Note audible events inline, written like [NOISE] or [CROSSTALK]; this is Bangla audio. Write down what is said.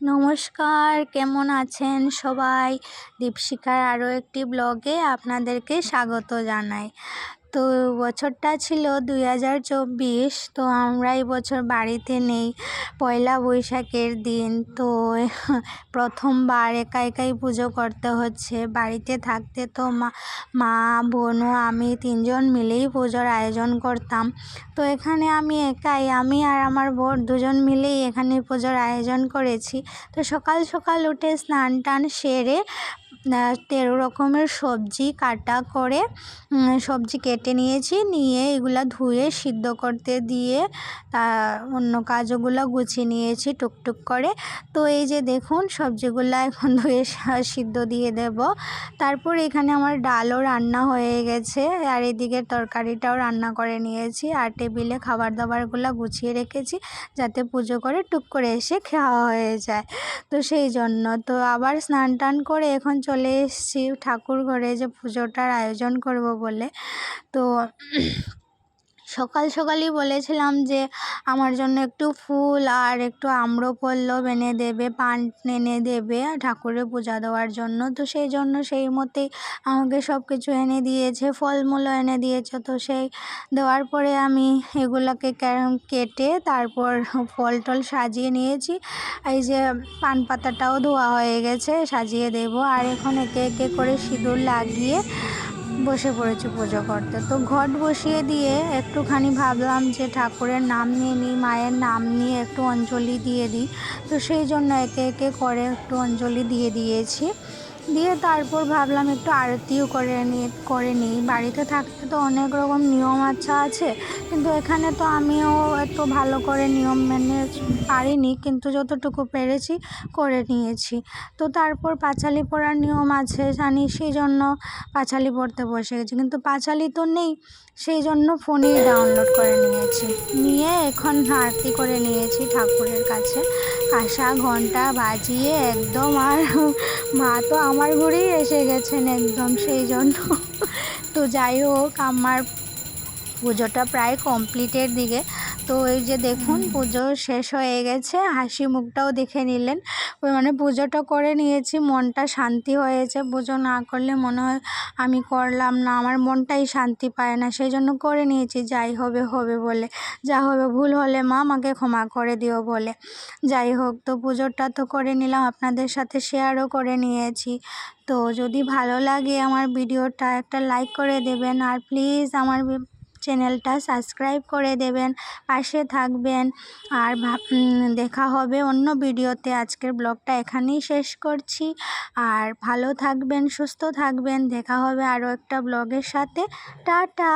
নমস্কার কেমন আছেন সবাই? দীপশিখার আরও একটি ব্লগে আপনাদেরকে স্বাগত জানাই। তো বছরটা ছিল দুই হাজার চব্বিশ, তো আমরা এই বছর বাড়িতে নেই। পয়লা বৈশাখের দিন, তো [LAUGHS] প্রথমবার একা একাই পুজো করতে হচ্ছে। বাড়িতে থাকতে তো মা মা বোনও আমি তিনজন মিলেই পুজোর আয়োজন করতাম। তো এখানে আমি একাই, আমি আর আমার বোন দুজন মিলেই এখানে পুজোর আয়োজন করেছি। তো সকাল সকাল উঠে স্নান টান সেরে তেরো রকমের সবজি কাটা করে সবজি কেটে নিয়েছি, নিয়ে এগুলা ধুয়ে, সিদ্ধ করতে দিয়ে, তা অন্য কাজগুলো গুছিয়ে নিয়েছি টুকটুক করে। তো এই যে দেখুন, সবজিগুলো এখন ধুয়ে সিদ্ধ দিয়ে দেব। তারপর এখানে আমার ডালও রান্না হয়ে গেছে, আর এদিকে তরকারিটাও রান্না করে নিয়েছি, আর টেবিলে খাবার দাবারগুলো গুছিয়ে রেখেছি, যাতে পুজো করে টুক করে এসে খাওয়া হয়ে যায়। তো সেই জন্য, তো আবার স্নান টান করে এখন চলে এসেছি ঠাকুর ঘরে যে পুজোটার আয়োজন করব বলে। তো সকাল সকালই বলেছিলাম যে আমার জন্য একটু ফুল আর একটু আম্রপল্লব এনে দেবে, পান এনে দেবে, ঠাকুরের পূজা দেওয়ার জন্য। তো সেই জন্য সেই মতেই আমাকে সব কিছু এনে দিয়েছে, ফলমূলও এনে দিয়েছে। তো সেই দেওয়ার পরে আমি এগুলোকে কেটে তারপর ফল টল সাজিয়ে নিয়েছি। এই যে পান পাতাটাও ধোয়া হয়ে গেছে, সাজিয়ে দেব। আর এখন একে একে করে সিঁদুর লাগিয়ে বসে পড়েছি পুজো করতে। তো ঘট বসিয়ে দিয়ে একটুখানি ভাবলাম যে ঠাকুরের নাম নিয়ে নিই, মায়ের নাম নিয়ে একটু অঞ্জলি দিয়ে দিই। তো সেই জন্য একে একে করে একটু অঞ্জলি দিয়ে দিয়েছি। দিয়ে তারপর ভাবলাম একটু আরতিও করে নি, করে নিই বাড়িতে থাকতে তো অনেক রকম নিয়ম আচ্ছা আছে, কিন্তু এখানে তো আমিও এত ভালো করে নিয়ম মেনে পারিনি, কিন্তু যতটুকু পেরেছি করে নিয়েছি। তো তারপর পাঁচালি পড়ার নিয়ম আছে, জানি সেই জন্য পাঁচালি পড়তে বসে গেছি, কিন্তু পাঁচালি তো নেই, সেই জন্য ফোনেই ডাউনলোড করে নিয়েছি। নিয়ে এখন আরতি করে নিয়েছি ঠাকুরের কাছে, কাঁসা ঘণ্টা বাজিয়ে একদম আর মা তো আমার ঘরেই এসে গেছেন একদম সেই জন্য। তো যাই হোক আমার পুজোটা প্রায় কমপ্লিটের দিকে। তো এই যে দেখুন পুজো শেষ হয়ে গেছে। হাসি মুখটাও দেখে নিলেন। মানে পুজোটা করে নিয়েছি মনটা শান্তি হয়েছে। পুজো না করলে মনে হয় আমি করলাম না। আমার মনটাই শান্তি পায় না। সেই জন্য করে নিয়েছি যাই হবে হবে বলে। যা হবে ভুল হলে মা আমাকে ক্ষমা করে দিও বলে। যাই হোক তো পুজোটা তো করে নিলাম। আপনাদের সাথে শেয়ারও করে নিয়েছি। তো যদি ভালো লাগে আমার ভিডিওটা একটা লাইক করে দেবেন। আর প্লিজ আমার চ্যানেলটা সাবস্ক্রাইব করে দেবেন, পাশে থাকবেন। আর দেখা হবে অন্য ভিডিওতে। আজকের ব্লগটা এখানেই শেষ করছি। আর ভালো থাকবেন, সুস্থ থাকবেন। দেখা হবে আরও একটা ব্লগের সাথে। টাটা!